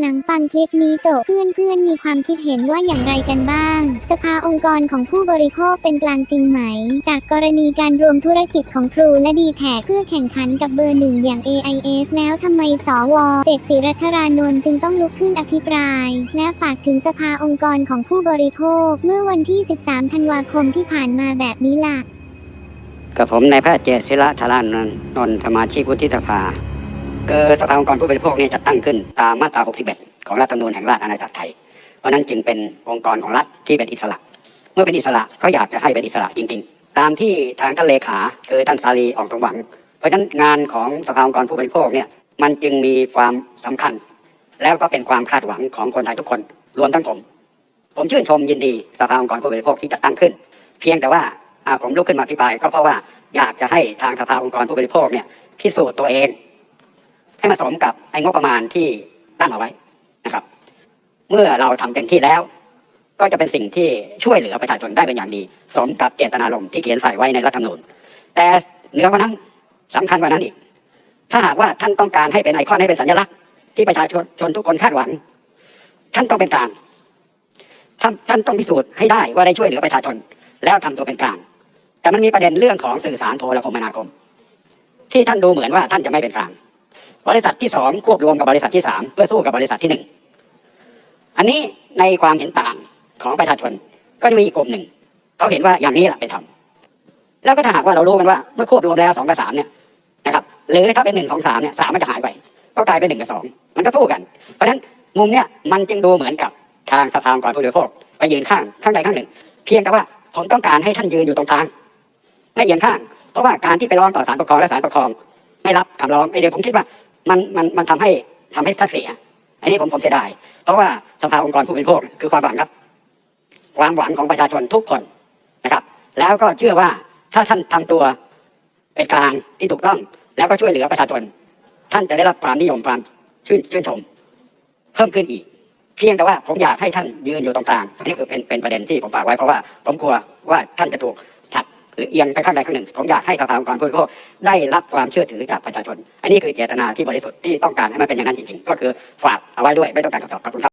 หลังฟังคลิปนี้จบเพื่อนๆมีความคิดเห็นว่าอย่างไรกันบ้าง สภาองค์กรของผู้บริโภคเป็นกลางจริงไหม จากกรณีการรวมธุรกิจของทรูและดีแท็เพื่อแข่งขันกับเบอร์หนึ่งอย่าง AIS แล้วทำไมสวเจตศิรัทรานนท์จึงต้องลุกขึ้นอภิปราย และฝากถึงสภาองค์กรของผู้บริโภค เมื่อวันที่ 13 ธันวาคมที่ผ่านมาแบบนี้ล่ะกับผมนายแพทย์เจษศิระธารานนท์นนท์สมาชิกวุฒิสภา เกิดสภาองค์กรผู้บริโภคเนี่ยจะตั้งขึ้นตามมาตรา 61 ของรัฐธรรมนูญแห่งราชอาณาจักรไทย เพราะนั้นจึงเป็นองค์กรของรัฐที่เป็นอิสระ เมื่อเป็นอิสระก็อยากจะให้เป็นอิสระจริง ๆ ตามที่ทางท่านเลขาคือท่านสาลีออกสมหวัง เพราะฉะนั้นงานของสภาองค์กรผู้บริโภคเนี่ยมันจึงมีความสำคัญ แล้วก็เป็นความคาดหวังของคนไทยทุกคน รวมทั้งผม ผมชื่นชมยินดีสภาองค์กรผู้บริโภคที่จะตั้งขึ้น เพียงแต่ว่าอ่าผมลุกขึ้นมาอภิปรายก็เพราะว่าอยากจะให้ทางสภาองค์กรผู้บริโภคเนี่ยพิสูจน์ตัวเอง ให้มาสมกับไอ้งบประมาณที่ตั้งเอาไว้นะครับ เมื่อเราทำเต็มที่แล้ว ก็จะเป็นสิ่งที่ช่วยเหลือประชาชนได้เป็นอย่างดี สมกับเจตนารมณ์ที่เขียนใส่ไว้ในรัฐธรรมนูญแต่เหนือกว่านั้นสำคัญกว่านั้นอีก ถ้าหากว่าท่านต้องการให้เป็นไอคอนให้เป็นสัญลักษณ์ที่ประชาชนชนทุกคนคาดหวัง ท่านต้องเป็นกลางท่านท่านต้องพิสูจน์ให้ได้ว่าได้ช่วยเหลือประชาชนแล้วทำตัวเป็นกลาง แต่มันมีประเด็นเรื่องของสื่อสารโทรคมนาคม ที่ท่านดูเหมือนว่าท่านจะไม่เป็นกลาง บริษัทที่สองควบรวมกับบริษัทที่สามเพื่อสู้กับบริษัทที่หนึ่งอันนี้ในความเห็นต่างของประชาชนก็จะมีอีกกลุ่มหนึ่งเขาเห็นว่าอย่างนี้แหละไปทำแล้วก็ถ้าหากว่าเรารู้กันว่าเมื่อควบรวมแล้วสองกับสามเนี่ยนะครับหรือถ้าเป็นหนึ่งสองสามเนี่ยสามมันจะหายไป ก็กลายเป็นหนึ่งกับสองมันก็สู้กัน เพราะฉะนั้นมุมเนี่ยมันจึงดูเหมือนกับทางสภาองค์กรผู้บริโภคไปยืนข้างข้างใดข้างหนึ่ง เพียงแต่ว่าผมต้องการให้ท่านยืนอยู่ตรงกลางไม่เอียงข้าง เพราะว่าการที่ไปร้องต่อศาลปกครองและศาลปกครอง ไม่รับคำร้องไอเดียผมคิดว่า มันมันมันทำให้ทำให้ท่านเสีย อันนี้ผมผมเสียดาย เพราะว่าสภาองค์กรผู้บริโภคคือความหวังครับ ความหวังของประชาชนทุกคนนะครับ แล้วก็เชื่อว่าถ้าท่านทำตัวเป็นกลางที่ถูกต้อง แล้วก็ช่วยเหลือประชาชน ท่านจะได้รับความนิยมความชื่นชื่นชม เพิ่มขึ้นอีก เพียงแต่ว่าผมอยากให้ท่านยืนอยู่ตรงกลางนนี้คือเป็นเป็นประเด็นที่ผมฝากไว้เพราะว่าผมกลัวว่าท่านจะถูก หรือเอียงไปข้างใดข้างหนึ่ง ผมอยากให้สภาองค์กรผู้บริโภคได้รับความเชื่อถือจากประชาชน อันนี้คือเจตนาที่บริสุทธิ์ที่ต้องการให้มันเป็นอย่างนั้นจริงๆ ก็คือฝากเอาไว้ด้วยไม่ต้องการคำตอบขอบคุณครับ